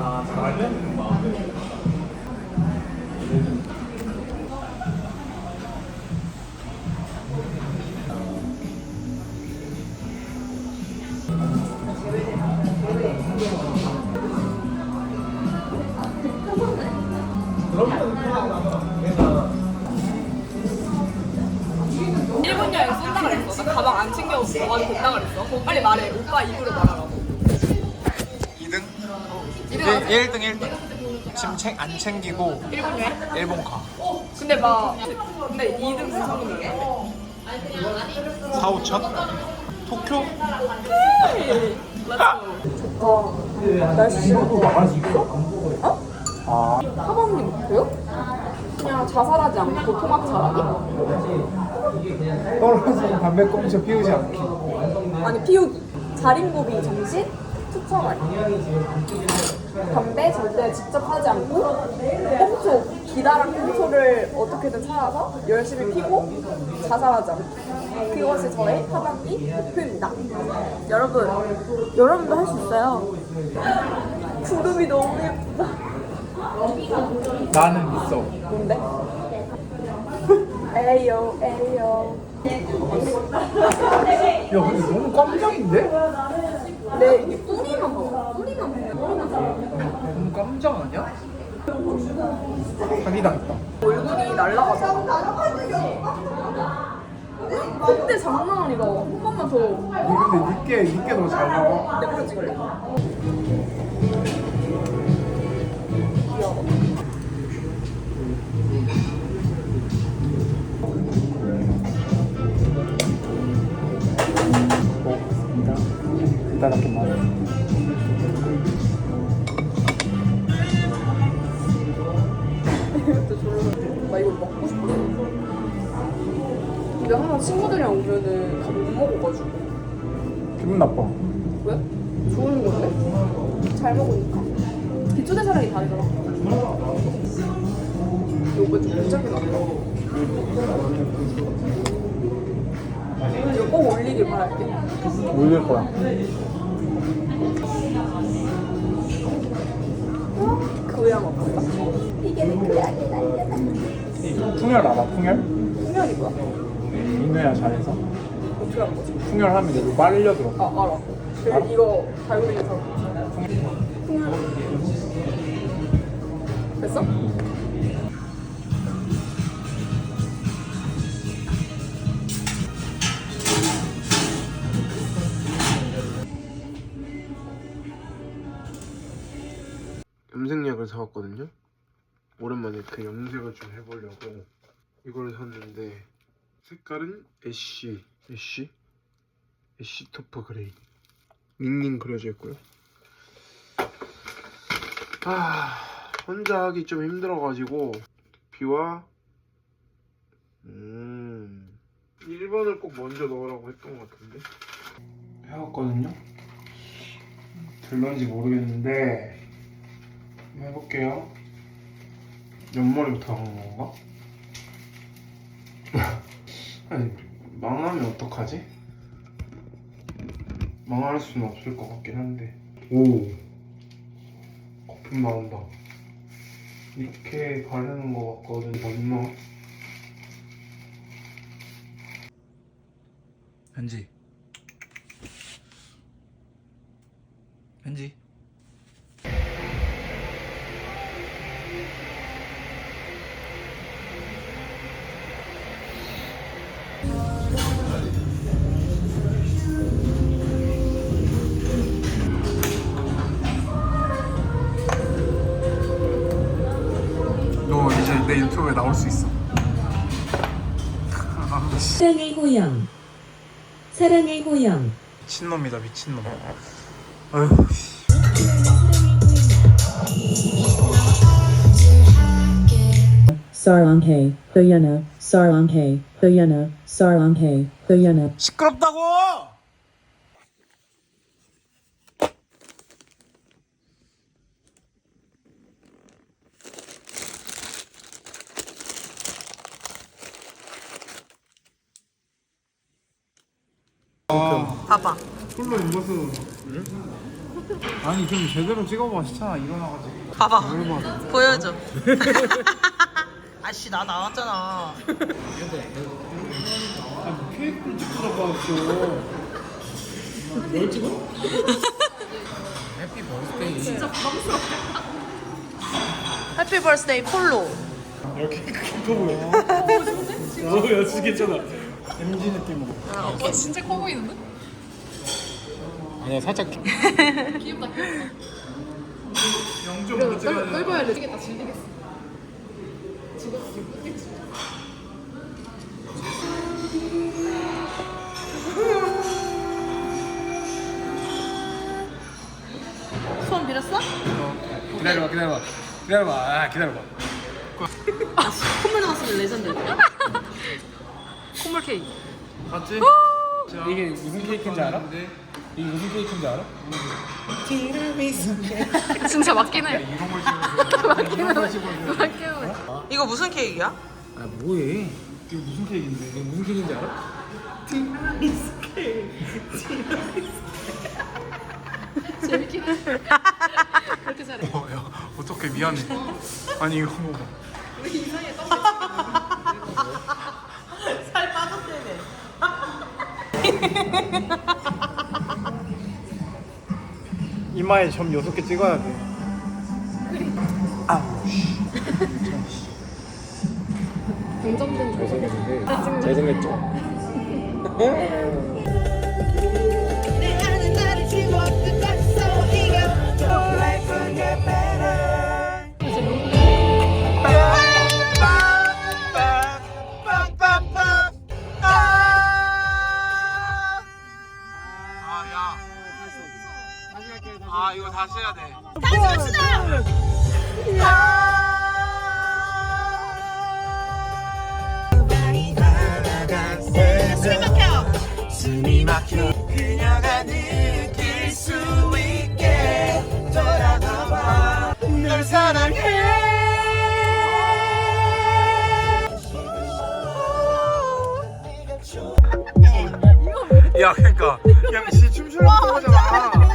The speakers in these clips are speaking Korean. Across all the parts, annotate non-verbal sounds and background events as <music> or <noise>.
일본 1, 1등 1등 지금 챙, 안 챙기고 일본 왜? 일본 가 어, 근데 막 근데 2등 무상금이 4, 5천? 도쿄? 날씨 어? 사범님 목표요? 그냥 자살하지 않고 통합 잘하기? 떨어져서 담배 꽁초 피우지 않기 아니 피우기 자린고비 정신? 투척하기 담배 절대 직접 하지 않고 꽁초 기다란 꽁초를 어떻게든 찾아서 열심히 피고 자살하지 않기 그것이 저의 하반기 목표입니다. 여러분 여러분도 할 수 있어요. 구름이 너무 예쁘다. 나는 있어. 뭔데? 에이요 에이요. 야 근데 너무 깜짝인데? 네. 이게 뿌리만 먹어. 뿌리만 먹어. 너무 깜짝 아니야? 사기당했다. 얼굴이 날라가서. 콧대 장난 아니다 한 번만 더. 니 근데 니께 니께 더 잘 나와. 내가 찍을래 나 이거 먹고 싶어. 근데 항상 친구들이랑 오면은 다 못 먹어가지고. 기분 나빠. 왜? 좋은 건데? 잘 먹으니까. 기초 대사량이 다르더라. 이거 좀 괜찮게 나온다. 이거 꼭 올리길 바랄게. 올릴 거야 먹었다. 이게 내 그야 풍열 알아? 풍열? 풍년이 뭐야? 민호야 잘해서? 어떻게 하는 거지? 풍열하면 이거 빨려 들어 아. 알아? 그 이거 달고리에서. 풍년 됐어? 염색약을 사왔거든요. 오랜만에 그 염색을 좀 해보려고 이걸 샀는데 색깔은 애쉬, 애쉬, 애쉬 토퍼 그레이 닝닝 그려져 있고요. 아 혼자 하기 좀 힘들어가지고 비와 음 1번을 꼭 먼저 넣으라고 했던 것 같은데 해왔거든요. 들런지 모르겠는데 해볼게요. 옆머리부터 하는 건가? <laughs> 아니, 망하면 어떡하지? 망할 수는 없을 것 같긴 한데. 오! 거품 나온다. 이렇게 바르는 것 같거든, 맞나? 현지 현지 유튜브에 나올 수 있어. 사랑의 호영 사랑의 호영 미친놈이다 미친놈 아휴. Sarlanghe Huyana Sarlanghe Huyana Sarlanghe Huyana 시끄럽다고! 봐봐. 콜로 입어서 아니 좀 제대로 찍어봐. 시찬아 일어나가지고. 봐봐. 얼마나 보여줘. <laughs> 아씨 나 나왔잖아. 아 케이크를 찍으러 왔어 뭘 찍어? 해피 버스데이. 해피 버스데이 폴로. 이렇게 크게 보여 어 여친 괜찮아. MG 느낌으로 어, 진짜 커 보이는데? 아니야 살짝 귀엽다 귀엽다. 0.5로 찍어야 돼 넓어야 돼. 지겠다 질리겠어. 손 빌었어? 기다려봐 기다려봐 기다려봐 아 기다려봐 콧물 나왔으면 레전드. <laughs> 콧물 케이크. 맞지? 이게 무슨 케이크인지 알아? 이게 무슨 케이크인지 알아? <laughs> 진짜 맞긴 해. 이런 걸 찍어줘 맞긴 해. 맞긴 해. 이거 무슨 케이크야? 아 뭐해 이거 무슨 케이크인데 이거 무슨 케이크인지 알아? 재밌긴 해. 그렇게 잘해. 어, 야, 어떡해 미안해 아니 이거 봐봐 살 빠졌대네. <laughs> 이마에 점 6개 찍어야 돼 긍정된 거. 잘생겼는데 잘생겼죠? <laughs> <laughs> 다시 해야 돼. 숨이 막혀 그녀가 느낄 수 있게 돌아가봐 널 사랑해 야 그니까. 야씨 춤추려고 하잖아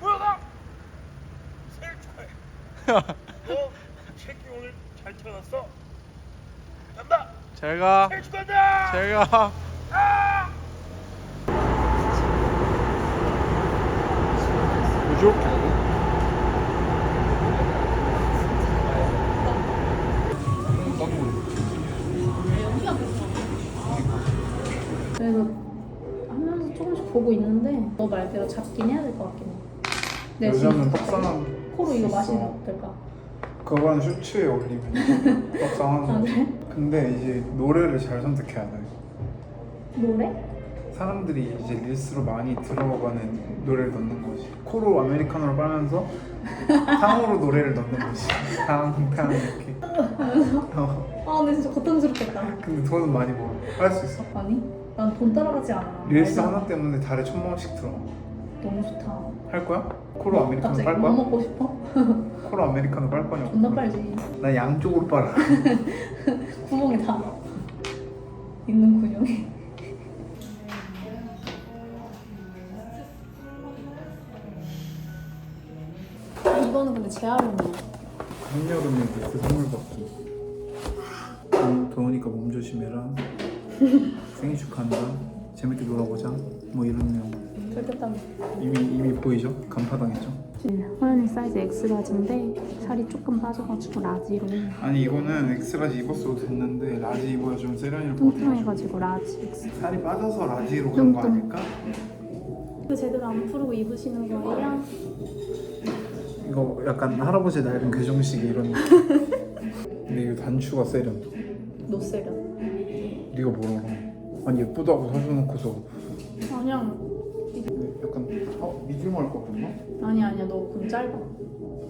뭐야? 생일 축하해 어? 새끼 오늘 잘 태어났어? 간다. 생일 축하한다. 잘가. 부족해 그 보고 있는데 너 말대로 잡긴 해야 될 것 같긴 해. 내 요즘은 지금 떡상한 코로 이거 마시면 어떨까? 그건 슈츠에 올리면 <laughs> 떡상하는 아거 그래? 근데 이제 노래를 잘 선택해야 돼. 노래? 사람들이 이제 릴스로 많이 들어가는 노래를 넣는 거지. 코로 아메리카노를 빨면서 <laughs> 상으로 노래를 넣는 거지. 탕탕 이렇게. 어, 아 근데 진짜 고통스럽겠다. 근데 돈은 많이 벌어 할 수 있어? 아니? 난 돈 따라가지 않아. 릴스 알잖아. 하나 때문에 달에 천만 원씩 들어 너무 좋다. 할 거야? 코로 아메리카노 갑자기 빨 뭐 거야? 먹고 싶어? <laughs> 코로 아메리카노 빨 거냐고 존나 빨지. 나 양쪽으로 빨아 <laughs> 구멍에 다 있는 근육이. 이거는 근데 재활용이야. 한여름에 그 선물 받기 더- 더우니까 몸 조심해라 <laughs> 생일 축하한다 재밌게 놀아보자 뭐 이런 내용 좋겠다. 이미 이미 보이죠? 간파당했죠? 호연이 사이즈 X라지인데 살이 조금 빠져가지고 라지로 아니 이거는 엑스라지 입었어도 됐는데 라지 입어야 좀 세련이를 보여 뚱뚱해가지고 라지 X. 살이 빠져서 라지로 간거 뚱뚱. 아닐까? 그 제대로 안 풀고 입으시는 거예요? 이거 약간 할아버지 낡은 괴정식이 이런 느낌 근데 이거 단추가 세련 노세련. 네가 뭐라 아니 예쁘다고 사줘놓고서 아니야. 약간 어? 미디움 할거 같나? 아니 아니야. 너금 짧아.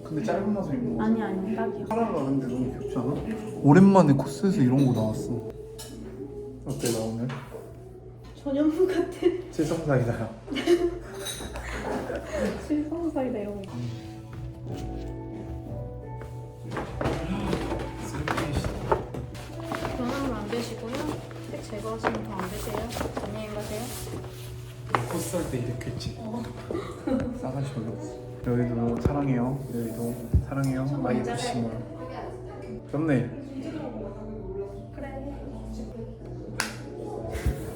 근데 짧은 나서 입는 거 아니 아니야. 딱이야. 카라가 근데 너무 귀엽지 않아? 오랜만에 코스에서 이런 거 나왔어 어때 나 오늘? 전현무 같아. <laughs> 칠성사이다 실성사이다 이런 거. 제거하시면 더 안 되세요? 안녕히 가세요. 코스 할 때 이렇게 했지. <laughs> 싸가지 별로 여의도 사랑해요. 여의도 사랑해요. 많이 부시면 썸네일 그래.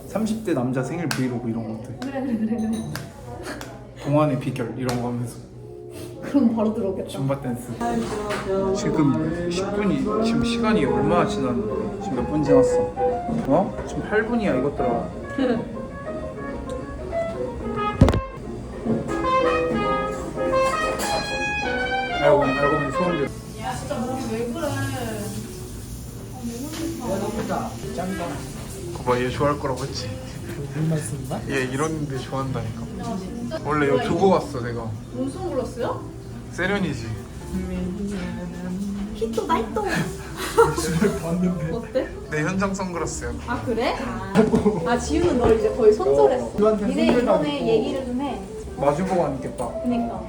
30대 남자 생일 브이로그 이런 것들 그래 그래 그래. 동안의 비결 이런 거 하면서 그럼 바로 들어오겠다. 줌바 댄스. 지금 10분이 지금 시간이 얼마나 지났는데? 지금 몇 분 지났어? 어? 지금 8분이야 이것들아. <laughs> 알고 보니 알고 보니 소원들 진짜 몸이 왜 그래? 봐봐 얘 좋아할 거라고 했지. 얘 이런 데 좋아한다니까. 원래 이거 두고 왔어 내가. 뭔 선글라스야? 세련이지 히토 나이토. 어때? 내 현장 선글라스야 아 그래? 아 지우는 널 이제 거의 손절했어. 지우한테 니네 이번에. 얘기를 좀 해. 마주보고 하니까 그니까.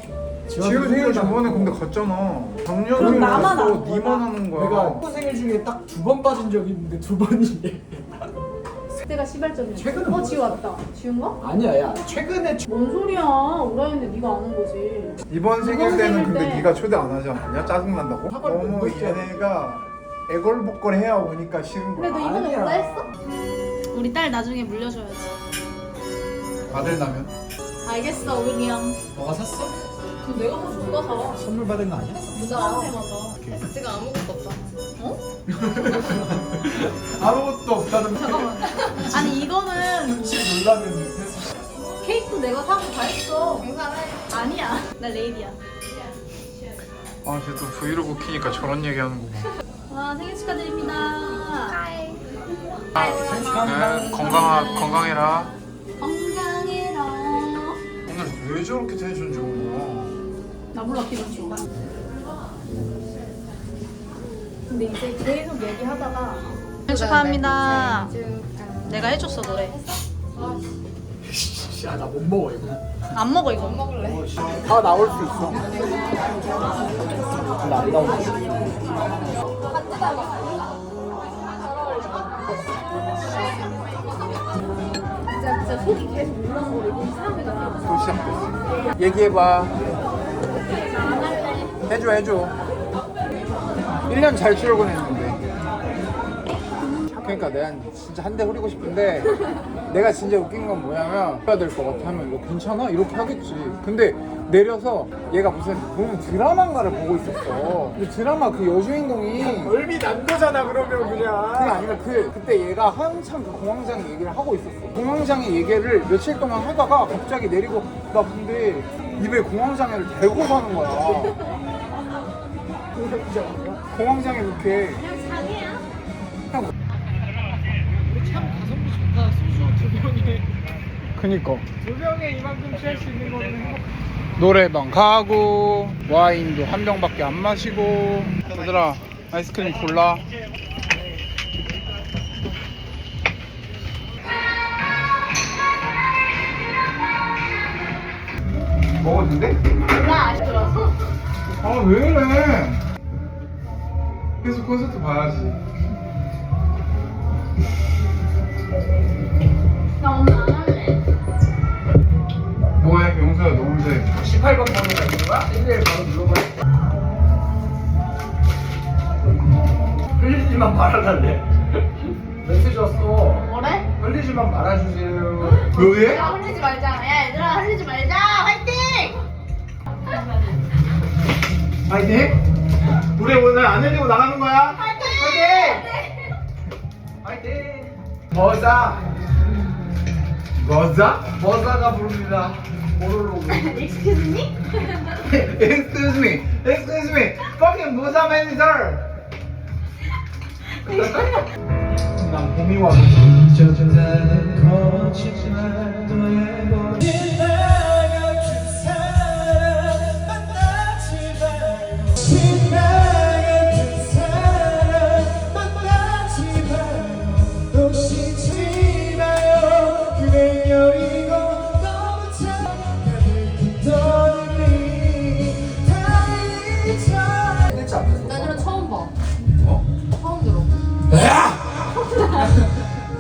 지우 생일 저번에 근데 갔잖아 작년에 그럼 나만 하는 거야. 니만 하는 거야 내가 학부 생일 중에 딱 두 번 빠진 적이 있는데 두 번이 얘. 그때가 시발점이야. 최근에 어뭐 왔다. 지운 거? 아니야 야 최근에 뭔 소리야? 오라인데 네가 아는 거지. 이번 생일 때는 생일 근데 때. 네가 초대 안 하지 않았냐? 짜증난다고? 학원 너무 못. 얘네가 애걸복걸 해야 오니까 싫은 그래 너 거야 이번에 아니야. 올라 했어? 우리 딸 나중에 물려줘야지. 아들 나면? 알겠어 윌리엄. 너가 샀어? 그 내가 뭐 누가 사? 선물 받은 거 아니야? 부자한테 맞아. 제가 아무것도 없다. <laughs> 아무것도 없다는 잠깐만. 아니 이거는 혹시 놀라면 케이크도 내가 사고 다 했어. 괜찮아. 아니야. 나 레이디야. 아, 쟤 또 브이로그 키니까 저런 얘기 하는구만 와 생일 축하드립니다. 하이. 네, 건강하, 건강해라 건강해라. 오늘 왜 저렇게 텐션 좋은 거야? 나 몰라 기분 좋아. 근데 이제 계속 얘기하다가 축하합니다. 내가 해줬어 노래. 야 나 못 먹어 이거 안 먹어 이거. 못 먹을래. 다 나올 수 있어 나안 나오네 진짜 진짜 속이 계속 울렁거리고 이상하잖아. 또 시작됐어 얘기해봐 해줘 해줘 1년 잘 출근했는데 그러니까 내가 진짜 한 대 후리고 싶은데 내가 진짜 웃긴 건 뭐냐면 해야 될 것 같아 하면 이거 괜찮아? 이렇게 하겠지 근데 내려서 얘가 무슨 무슨 드라마인가를 보고 있었어 그 드라마 그 여주인공이 얼미 난 거잖아 그러면 그게 그냥 아니라 그 그때 얘가 한참 그 공황장 얘기를 하고 있었어. 공황장애 얘기를 며칠 동안 하다가 갑자기 내리고 나 근데 입에 공황장애를 대고 사는 거야. <laughs> 공황장애 이렇게. 그냥 장이야. 그니까. 두 병에 이만큼 취할 수 있는 거는 행복 노래방 가고 와인도 한 병밖에 안 마시고 얘들아 아이스크림 골라. 돼? 몰라 아직 들어왔어? 아왜 이래? 계속 콘서트 봐야지. 나 오늘 안 할래. 뭐해? 용서야 너 혼자 해. 18번 번호가 있는 거야? 1일 바로 눌러버려 흘리지만 말아달래 <laughs> 메시지 왔어 뭐래? 흘리지만 말아주세요 왜? 야 흘리지 말자. 야 얘들아 흘리지 말자. 화이팅! 파이팅! 우리 오늘 안 흘리고 나가는 버사 뭐자? 버사가 부릅니다 오로로 <laughs> Excuse me? <laughs> Excuse me, excuse me, fucking 무사 매니저. <laughs> 난 봄이 와서 나 이런 처음 봐.